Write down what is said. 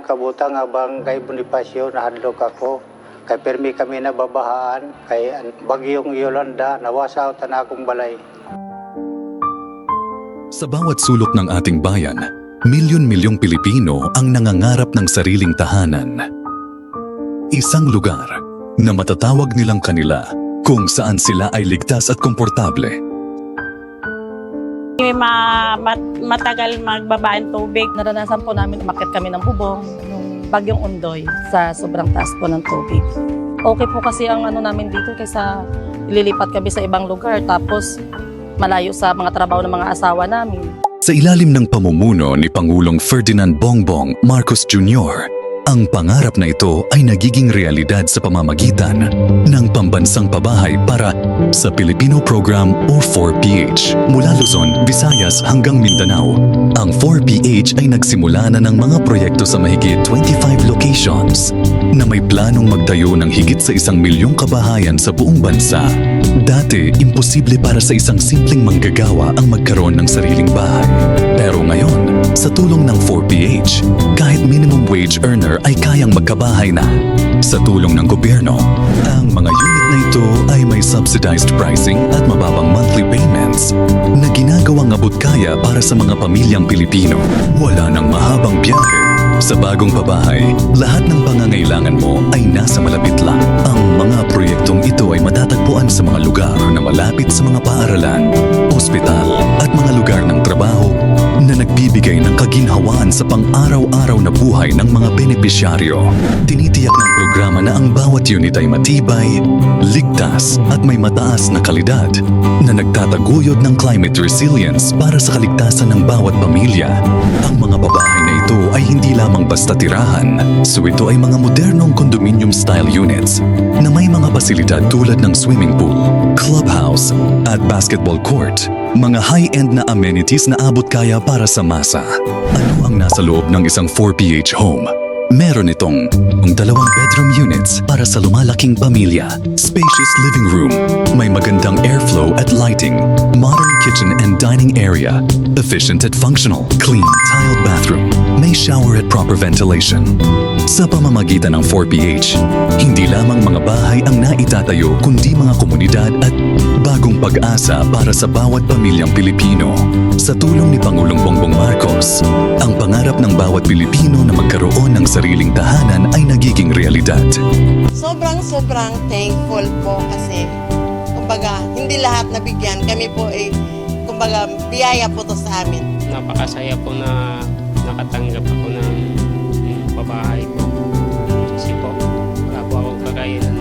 Kabutang abang kay Bonifacio nahadlok ako. Kay permi kami nababahaan. Kay an- bagyong Yolanda nawasaw na akong balay. Sa bawat sulok ng ating bayan, milyon-milyong Pilipino ang nangangarap ng sariling tahanan. Isang lugar na matatawag nilang kanila kung saan sila ay ligtas at komportable. Ma- mat- matagal magbabaan tubig. Naranasan po namin umakyat kami ng bubong nung bagyong undoy sa sobrang taas po ng tubig. Okay po kasi ang ano namin dito kaysa ililipat kami sa ibang lugar tapos malayo sa mga trabaho ng mga asawa namin. Sa ilalim ng pamumuno ni Pangulong Ferdinand Bongbong Marcos Jr., ang pangarap na ito ay nagiging realidad sa pamamagitan ng pambansang pabahay para sa Filipino Program o 4PH. Mula Luzon, Visayas hanggang Mindanao, ang 4PH ay nagsimula na ng mga proyekto sa mahigit 25 locations na may planong magtayo ng higit sa isang milyong kabahayan sa buong bansa. Dati, imposible para sa isang simpleng manggagawa ang magkaroon ng sariling bahay. Pero ngayon, sa tulong ng 4PH, kahit minimum wage earner ay kayang magkabahay na. Sa tulong ng gobyerno, ang mga unit na ito ay may subsidized pricing at mababang monthly payments na ginagawang abot kaya para sa mga pamilyang Pilipino. Wala nang mahabang biyahe. Sa bagong pabahay, lahat ng pangangailangan mo ay nasa malapit mga paaralan, ospital at mga lugar ng trabaho na nagbibigay ng kaginhawaan sa pang-araw-araw na buhay ng mga benepisyaryo. Tinitiyak ng programa na ang bawat unit ay matibay, ligtas at may mataas na kalidad na nagtataguyod ng climate resilience para sa kaligtasan ng bawat pamilya. Ang mga babahay na ito ay hindi lamang basta tirahan, so ito ay mga modernong condominium-style units na may mga pasilidad tulad ng swimming pool, clubhouse at basketball court. Mga high-end na amenities na abot kaya para sa masa. Ano ang nasa loob ng isang 4PH home? Meron itong ang dalawang bedroom units para sa lumalaking pamilya, spacious living room, may magandang airflow at lighting, modern kitchen and dining area, efficient at functional, clean tiled bathroom, may shower at proper ventilation. Sa pamamagitan ng 4PH, hindi lamang mga bahay ang naitatayo kundi mga komunidad at Bagong pag-asa para sa bawat pamilyang Pilipino. Sa tulong ni Pangulong Bongbong Marcos, ang pangarap ng bawat Pilipino na magkaroon ng sariling tahanan ay nagiging realidad. Sobrang-sobrang thankful po kasi kumbaga hindi lahat nabigyan. Kami po ay kumbaga biyaya po to sa amin. Napakasaya po na nakatanggap ako ng pabahay po. Kasi po, wala po akong kakayanan